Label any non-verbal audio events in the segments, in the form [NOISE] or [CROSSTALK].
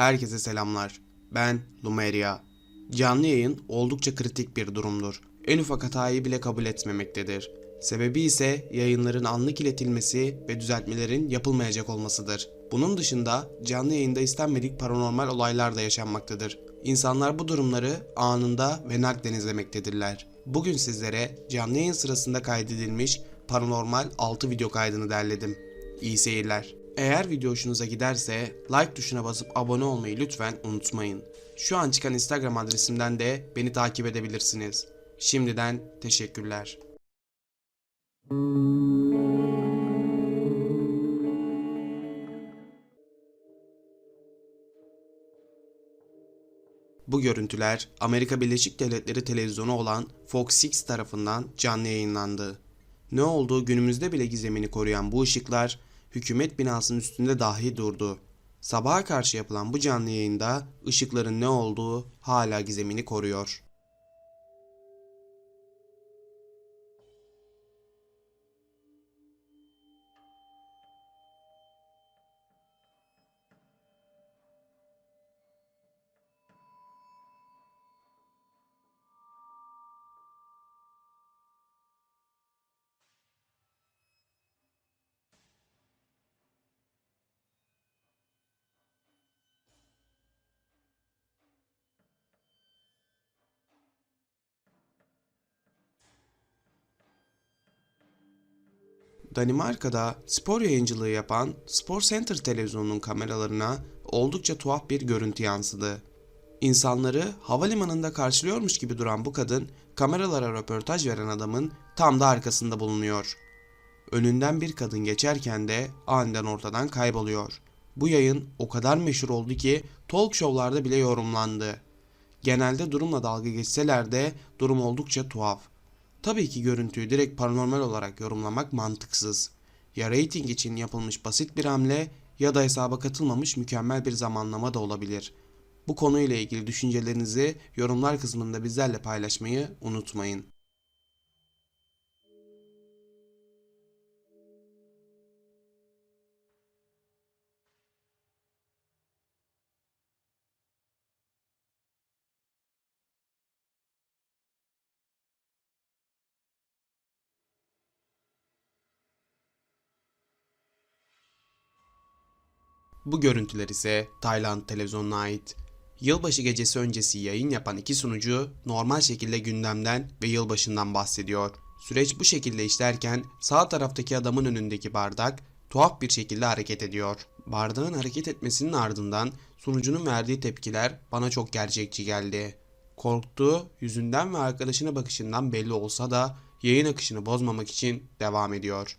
Herkese selamlar. Ben Lumeria. Canlı yayın oldukça kritik bir durumdur. En ufak hatayı bile kabul etmemektedir. Sebebi ise yayınların anlık iletilmesi ve düzeltmelerin yapılmayacak olmasıdır. Bunun dışında canlı yayında istenmedik paranormal olaylar da yaşanmaktadır. İnsanlar bu durumları anında ve nakden izlemektedirler. Bugün sizlere canlı yayın sırasında kaydedilmiş paranormal 6 video kaydını derledim. İyi seyirler. Eğer video hoşunuza giderse like tuşuna basıp abone olmayı lütfen unutmayın. Şu an çıkan Instagram adresimden de beni takip edebilirsiniz. Şimdiden teşekkürler. Bu görüntüler Amerika Birleşik Devletleri televizyonu olan Fox 6 tarafından canlı yayınlandı. Ne olduğu günümüzde bile gizemini koruyan bu ışıklar hükümet binasının üstünde dahi durdu. Sabaha karşı yapılan bu canlı yayında ışıkların ne olduğu hala gizemini koruyor. Danimarka'da spor yayıncılığı yapan Spor Center televizyonunun kameralarına oldukça tuhaf bir görüntü yansıdı. İnsanları havalimanında karşılıyormuş gibi duran bu kadın kameralara röportaj veren adamın tam da arkasında bulunuyor. Önünden bir kadın geçerken de aniden ortadan kayboluyor. Bu yayın o kadar meşhur oldu ki talk show'larda bile yorumlandı. Genelde durumla dalga geçseler de durum oldukça tuhaf. Tabii ki görüntüyü direkt paranormal olarak yorumlamak mantıksız. Ya rating için yapılmış basit bir hamle ya da hesaba katılmamış mükemmel bir zamanlama da olabilir. Bu konuyla ilgili düşüncelerinizi yorumlar kısmında bizlerle paylaşmayı unutmayın. Bu görüntüler ise Tayland televizyonuna ait. Yılbaşı gecesi öncesi yayın yapan iki sunucu normal şekilde gündemden ve yılbaşından bahsediyor. Süreç bu şekilde işlerken sağ taraftaki adamın önündeki bardak tuhaf bir şekilde hareket ediyor. Bardağın hareket etmesinin ardından sunucunun verdiği tepkiler bana çok gerçekçi geldi. Korktuğu yüzünden ve arkadaşına bakışından belli olsa da yayın akışını bozmamak için devam ediyor.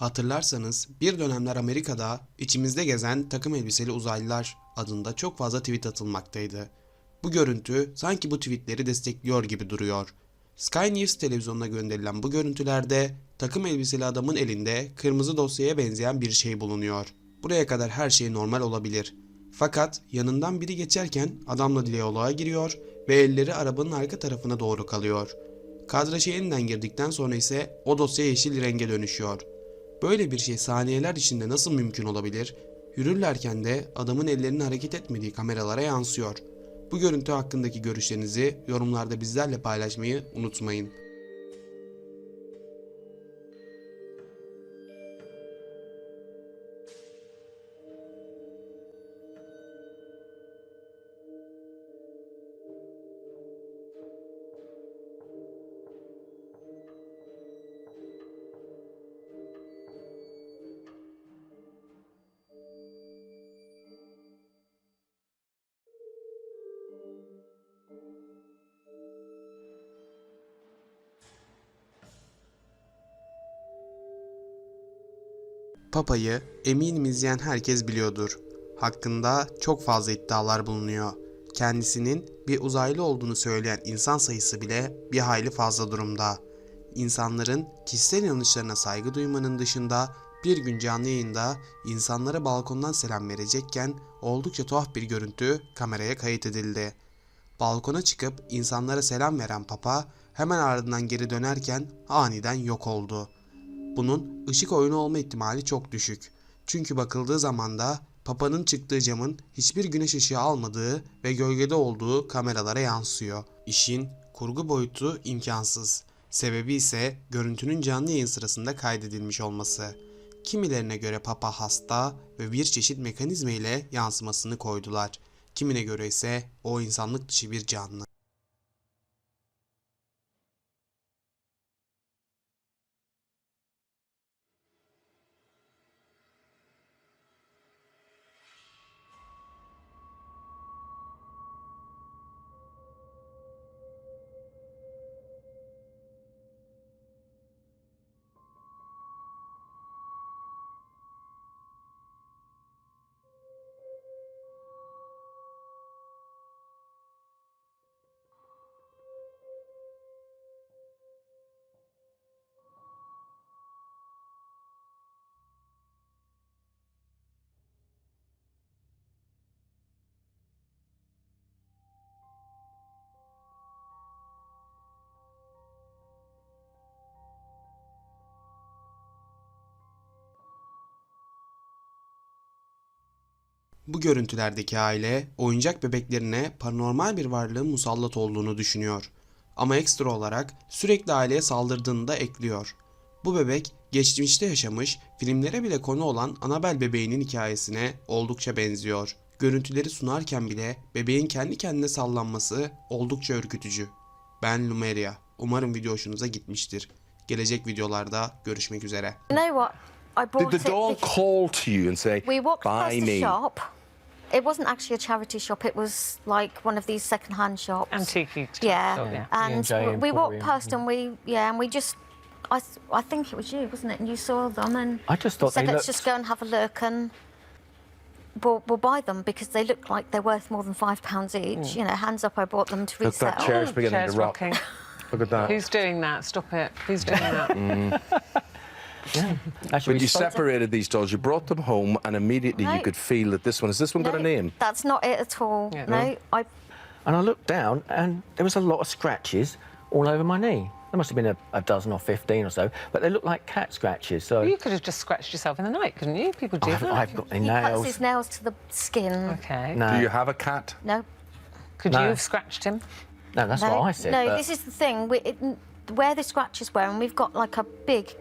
Hatırlarsanız bir dönemler Amerika'da içimizde gezen takım elbiseli uzaylılar adında çok fazla tweet atılmaktaydı. Bu görüntü sanki bu tweetleri destekliyor gibi duruyor. Sky News televizyonuna gönderilen bu görüntülerde takım elbiseli adamın elinde kırmızı dosyaya benzeyen bir şey bulunuyor. Buraya kadar her şey normal olabilir. Fakat yanından biri geçerken adamla diyaloğa giriyor ve elleri arabanın arka tarafına doğru kalıyor. Kadraja yeniden girdikten sonra ise o dosya yeşil renge dönüşüyor. Böyle bir şey saniyeler içinde nasıl mümkün olabilir? Yürürlerken de adamın ellerinin hareket etmediği kameralara yansıyor. Bu görüntü hakkındaki görüşlerinizi yorumlarda bizlerle paylaşmayı unutmayın. Papa'yı eminim izleyen herkes biliyordur. Hakkında çok fazla iddialar bulunuyor. Kendisinin bir uzaylı olduğunu söyleyen insan sayısı bile bir hayli fazla durumda. İnsanların kişisel inanışlarına saygı duymanın dışında bir gün canlı yayında insanlara balkondan selam verecekken oldukça tuhaf bir görüntü kameraya kayıt edildi. Balkona çıkıp insanlara selam veren Papa hemen ardından geri dönerken aniden yok oldu. Bunun ışık oyunu olma ihtimali çok düşük. Çünkü bakıldığı zaman da Papa'nın çıktığı camın hiçbir güneş ışığı almadığı ve gölgede olduğu kameralara yansıyor. İşin kurgu boyutu imkansız. Sebebi ise görüntünün canlı yayın sırasında kaydedilmiş olması. Kimilerine göre Papa hasta ve bir çeşit mekanizma ile yansımasını koydular. Kimine göre ise o insanlık dışı bir canlı. Bu görüntülerdeki aile oyuncak bebeklerine paranormal bir varlığın musallat olduğunu düşünüyor. Ama ekstra olarak sürekli aileye saldırdığını da ekliyor. Bu bebek geçmişte yaşamış, filmlere bile konu olan Annabelle bebeğinin hikayesine oldukça benziyor. Görüntüleri sunarken bile bebeğin kendi kendine sallanması oldukça ürkütücü. Ben Lumeria. Umarım video hoşunuza gitmiştir. Gelecek videolarda görüşmek üzere. You know what? I Did the it. doll call to you and say, we walked buy past the me? shop. It wasn't actually a charity shop. It was like one of these second-hand shops. Antique. Yeah. shop, yeah. And E&J we- we walked Emporium, past and we yeah, and we just I I think it was you, wasn't it? And you saw them and I just thought said they let's looked- just go and have a look and we'll, we'll buy them because they look like they're worth more than five pounds each. Mm. You know, hands up, I bought them to Look, resell. that chair's beginning Chair's to rock. rocking. Look at that. Who's doing that? Stop it. Who's doing [LAUGHS] that? Mm. [LAUGHS] Actually, But you spoke- separated these dolls, you brought them home, and immediately you could feel that this one, has this one got a name? That's not it at all. Yeah. no, I and I looked down, and there was a lot of scratches all over my knee. There must have been a, a dozen or fifteen or so, but they looked like cat scratches. So you could have just scratched yourself in the night, couldn't you? People do I've, that. I've got any he cuts nails. his nails to the skin. Okay. No, Do you have a cat? No, Could No. you have scratched him? no, that's no, what I said. no. but- This is the thing. We, it, where the scratches were, and we've got like a big